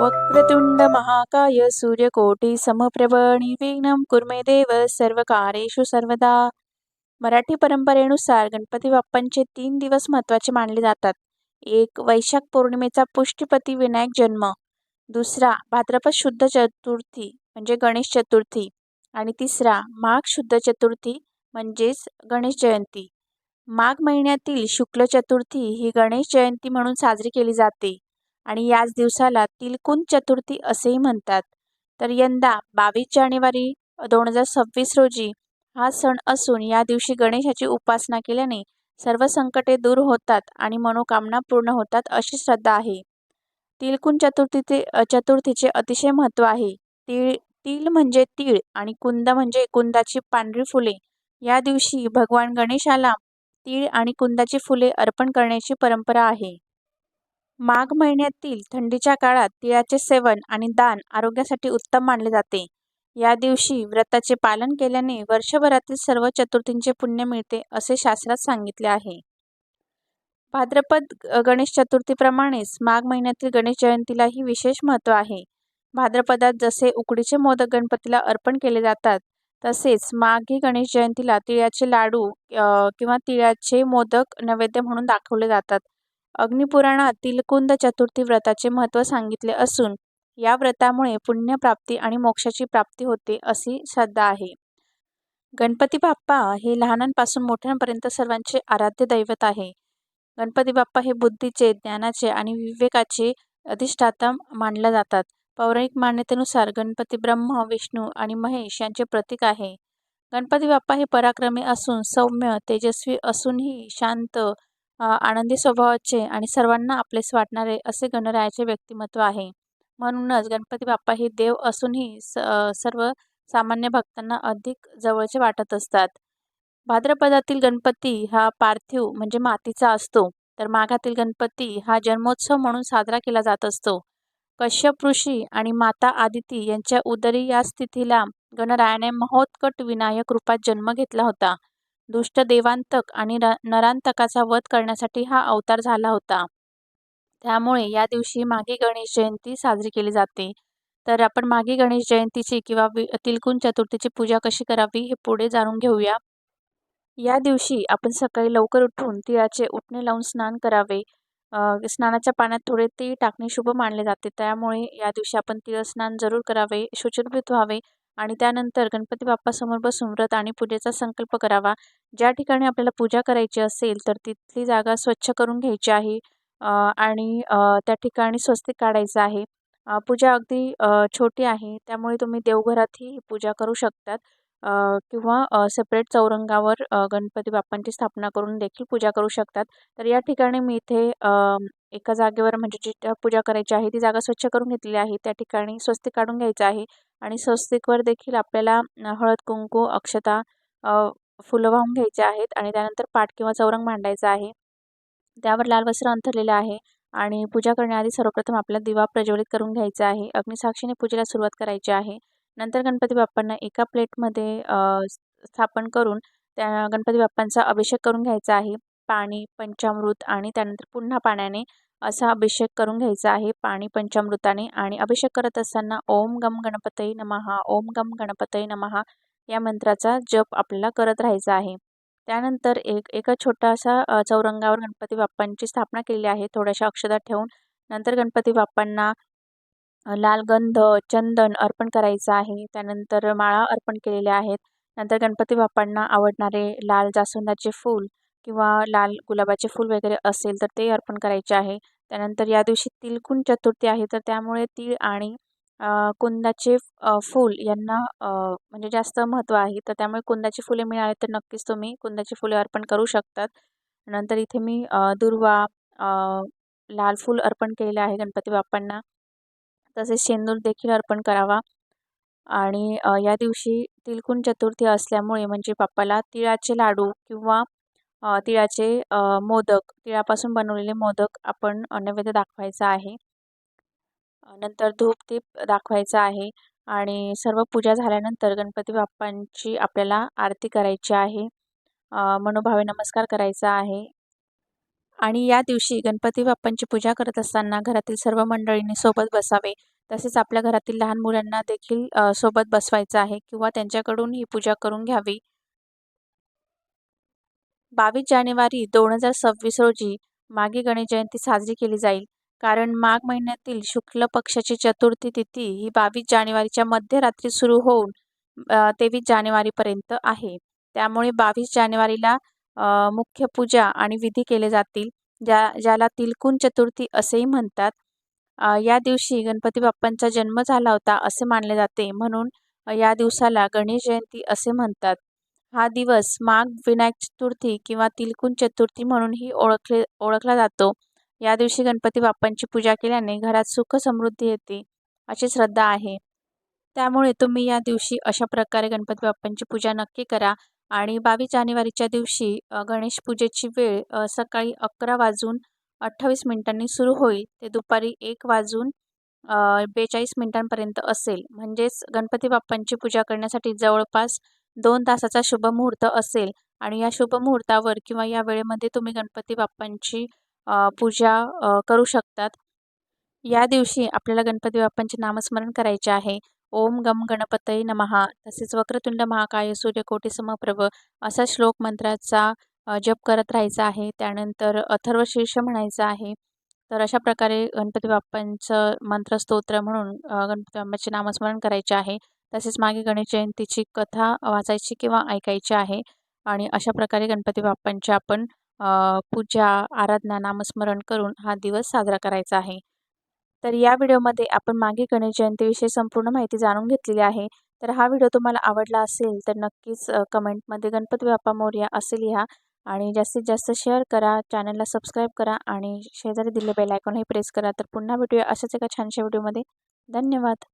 वक्रतुण्ड महाकाय सूर्यकोटी समप्रभ निर्विघ्नं कुर्मे देव सर्वकारेषु सर्वदा. मराठी परंपरेनुसार गणपती बाप्पांचे तीन दिवस महत्त्वाचे मानले जातात. एक वैशाख पौर्णिमेचा पुष्टीपती विनायक जन्म. दुसरा भाद्रपद शुद्ध चतुर्थी म्हणजे गणेश चतुर्थी. आणि तिसरा माघ शुद्ध चतुर्थी म्हणजेच गणेश जयंती. माघ महिन्यातील शुक्ल चतुर्थी ही गणेश जयंती म्हणून साजरी केली जाते. आणि याच दिवसाला तिलकुंद चतुर्थी असेही म्हणतात. तर यंदा बावीस जानेवारी दोन हजार सव्वीस रोजी हा सण असून या दिवशी गणेशाची उपासना केल्याने सर्व संकटे दूर होतात आणि मनोकामना पूर्ण होतात अशी श्रद्धा आहे. तिलकुंद चतुर्थीचे चतुर्थीचे अतिशय महत्त्व आहे. तीळ तिल म्हणजे तीळ आणि कुंद म्हणजे कुंदाची पांढरी फुले. या दिवशी भगवान गणेशाला तीळ आणि कुंदाची फुले अर्पण करण्याची परंपरा आहे. माघ महिन्यातील थंडीच्या काळात तिळाचे सेवन आणि दान आरोग्यासाठी उत्तम मानले जाते. या दिवशी व्रताचे पालन केल्याने वर्षभरातील सर्व चतुर्थींचे पुण्य मिळते असे शास्त्रात सांगितले आहे. भाद्रपद गणेश चतुर्थीप्रमाणेच माघ महिन्यातील गणेश जयंतीलाही विशेष महत्त्व आहे. भाद्रपदात जसे उकडीचे मोदक गणपतीला अर्पण केले जातात तसेच माघी गणेश जयंतीला तिळाचे लाडू किंवा तिळाचे मोदक नैवेद्य म्हणून दाखवले जातात. अग्निपुराणात तिलकुंद चतुर्थी व्रताचे महत्त्व सांगितले असून या व्रतामुळे पुण्यप्राप्ती आणि मोक्षाची प्राप्ती होते अशी श्रद्धा आहे. गणपती बाप्पा हे लहानांपासून मोठ्यांपर्यंत सर्वांचे आराध्य दैवत आहे. गणपती बाप्पा हे बुद्धीचे ज्ञानाचे आणि विवेकाचे अधिष्ठाता मानले जातात. पौराणिक मान्यतेनुसार गणपती ब्रह्म विष्णू आणि महेश यांचे प्रतीक आहे. गणपती बाप्पा हे पराक्रमी असून सौम्य तेजस्वी असूनही शांत आनंदी स्वभावाचे आणि सर्वांना आपलेस वाटणारे असे गणरायाचे व्यक्तिमत्व आहे. म्हणूनच गणपती बाप्पा हे देव असूनही स सर्व सामान्य भक्तांना अधिक जवळचे वाटत असतात. भाद्रपदातील गणपती हा पार्थिव म्हणजे मातीचा असतो तर माघातील गणपती हा जन्मोत्सव म्हणून साजरा केला जात असतो. कश्यप ऋषी आणि माता आदिती यांच्या उदरी या स्थितीला गणरायाने महोत्कट विनायक रूपात जन्म घेतला होता. दुष्ट देवांतक आणि नरांतकाचा वध करण्यासाठी हा अवतार झाला होता. त्यामुळे या दिवशी मागी गणेश जयंती साजरी केली जाते. तर आपण मागे गणेश जयंतीची किंवा वि चतुर्थीची पूजा कशी करावी हे पुढे जाणून घेऊया. या दिवशी आपण सकाळी लवकर उठून तिळाचे उठणे लावून स्नान करावे. स्नानाच्या पाण्यात थोडे तीळ टाकणे शुभ मानले जाते. त्यामुळे या दिवशी आपण तिळ स्नान जरूर करावे शुचिर्भूत व्हावे आणि त्यानंतर गणपती बाप्पासमोर बसून व्रत आणि पूजेचा संकल्प करावा. ज्या ठिकाणी आपल्याला पूजा करायची असेल तर तिथली जागा स्वच्छ करून घ्यायची आहे. आणि त्या ठिकाणी स्वस्तिक काढायचं आहे. पूजा अगदी छोटी आहे. त्यामुळे तुम्ही देवघरातही पूजा करू शकतात. किंवा सेपरेट चौरंगावर गणपती बाप्पांची स्थापना करून देखील पूजा करू शकतात. तर या ठिकाणी मी इथे एका जागेवर म्हणजे जी पूजा करायची आहे ती जागा स्वच्छ करून घेतलेली आहे. त्या ठिकाणी स्वस्तिक काढून घ्यायचं आहे. आणि स्वस्तिकवर देखील आपल्याला हळद कुंकू अक्षता फुलं वाहून घ्यायचे आहेत आणि त्यानंतर पाठ किंवा चौरंग मांडायचा आहे. त्यावर लाल वस्त्र अंथरलेलं आहे आणि पूजा करण्याआधी सर्वप्रथम आपल्याला दिवा प्रज्वलित करून घ्यायचा आहे. अग्निसाक्षीने पूजेला सुरुवात करायची आहे. नंतर गणपती बाप्पांना एका प्लेटमध्ये स्थापन करून त्या गणपती बाप्पांचा अभिषेक करून घ्यायचा आहे. पाणी पंचामृत आणि त्यानंतर पुन्हा पाण्याने असा अभिषेक करून घ्यायचा आहे. पाणी पंचामृताने आणि अभिषेक करत असताना ओम गम गणपतई नमहा ओम गम गणपतई नमहा या मंत्राचा जप आपल्याला करत राहायचा आहे. त्यानंतर एक एका छोटासा चौरंगावर गणपती बाप्पांची स्थापना केलेली आहे. थोड्याशा अक्षदा ठेवून नंतर गणपती बाप्पांना लाल गंध चंदन अर्पण करायचं आहे. त्यानंतर माळा अर्पण केलेल्या आहेत. नंतर गणपती बाप्पांना आवडणारे लाल जास्वंदाचे फूल किंवा लाल गुलाबाचे फूल वगैरे असेल तर ते अर्पण करायचे आहे. त्यानंतर या दिवशी तिलकुण चतुर्थी आहे तर त्यामुळे तीळ आणि कुंदाचे फूल यांना म्हणजे जास्त महत्त्व आहे. तर त्यामुळे कुंदाची फुले मिळाली तर नक्कीच तुम्ही कुंदाची फुले अर्पण करू शकतात. नंतर इथे मी दुर्वा लाल फूल अर्पण केलेले आहे गणपती बाप्पांना. तसेच शेंदूर देखील अर्पण करावा. आणि या दिवशी तिलकुण चतुर्थी असल्यामुळे म्हणजे बाप्पाला तिळाचे लाडू किंवा तिळाचे मोदक तिळापासून बनवलेले मोदक आपण नैवेद्य दाखवायचा आहे. नंतर धूप दीप दाखवायचा आहे आणि सर्व पूजा झाल्यानंतर गणपती बाप्पांची आपल्याला आरती करायची आहे. मनोभावे नमस्कार करायचा आहे. आणि या दिवशी गणपती बाप्पांची पूजा करत असताना घरातील सर्व मंडळींनी सोबत बसावे. तसेच आपल्या घरातील लहान मुलांना देखील सोबत बसवायचं आहे किंवा त्यांच्याकडून ही पूजा करून घ्यावी. बावीस जानेवारी दोन हजार सव्वीस रोजी मागे गणेश जयंती साजरी केली जाईल. कारण माघ महिन्यातील शुक्ल पक्षाची चतुर्थी तिथी ही बावीस जानेवारीच्या मध्यरात्री सुरू होऊन तेवीस जानेवारीपर्यंत आहे. त्यामुळे बावीस जानेवारीला मुख्य पूजा आणि विधी केले जातील ज्या ज्याला तिलकुन चतुर्थी असेही म्हणतात. या दिवशी गणपती बाप्पांचा जन्म झाला होता असे मानले जाते. म्हणून या दिवसाला गणेश जयंती असे म्हणतात. हा दिवस माघ विनायक चतुर्थी किंवा तिलकुण चतुर्थी म्हणूनही ओळखले ओळखला जातो. या दिवशी गणपती बाप्पांची पूजा केल्याने घरात सुख समृद्धी येते अशी श्रद्धा आहे. त्यामुळे तुम्ही या दिवशी अशा प्रकारे गणपती बाप्पांची पूजा नक्की करा आणि बावीस जानेवारीच्या दिवशी गणेश पूजेची वेळ सकाळी अकरा वाजून अठ्ठावीस मिनिटांनी सुरू होईल. ते दुपारी एक वाजून बेचाळीस मिनिटांपर्यंत असेल. म्हणजेच गणपती बाप्पांची पूजा करण्यासाठी जवळपास दोन तासाचा शुभ मुहूर्त असेल आणि या शुभ मुहूर्तावर किंवा या वेळेमध्ये तुम्ही गणपती बाप्पांची पूजा करू शकतात. या दिवशी आपल्याला गणपती बाप्पांचे नामस्मरण करायचे आहे. ओम गम गणपतये नमहा तसेच वक्रतुंड महाकाय सूर्यकोटी समप्रभ असा श्लोक मंत्राचा जप करत राहायचा आहे. त्यानंतर अथर्व शीर्ष म्हणायचं आहे. तर अशा प्रकारे गणपती बाप्पांचं मंत्रस्तोत्र म्हणून गणपती बाप्पाचे नामस्मरण करायचे आहे. तसेच मागे गणेश जयंतीची कथा वाचायची किंवा ऐकायची आहे. आणि अशा प्रकारे गणपती बाप्पांची आपण पूजा आराधना नामस्मरण करून हा दिवस साजरा करायचा आहे. तर या व्हिडिओमध्ये आपण मागे गणेश जयंतीविषयी संपूर्ण माहिती जाणून घेतलेली आहे. तर हा व्हिडिओ तुम्हाला आवडला असेल तर नक्कीच कमेंटमध्ये गणपती बाप्पा मोर्या असे लिहा. आणि जास्तीत जास्त शेअर करा चॅनलला सबस्क्राईब करा आणि शेजारी दिले बेल आयकॉनही प्रेस करा. तर पुन्हा भेटूया अशाच एका छानशा व्हिडिओमध्ये. धन्यवाद.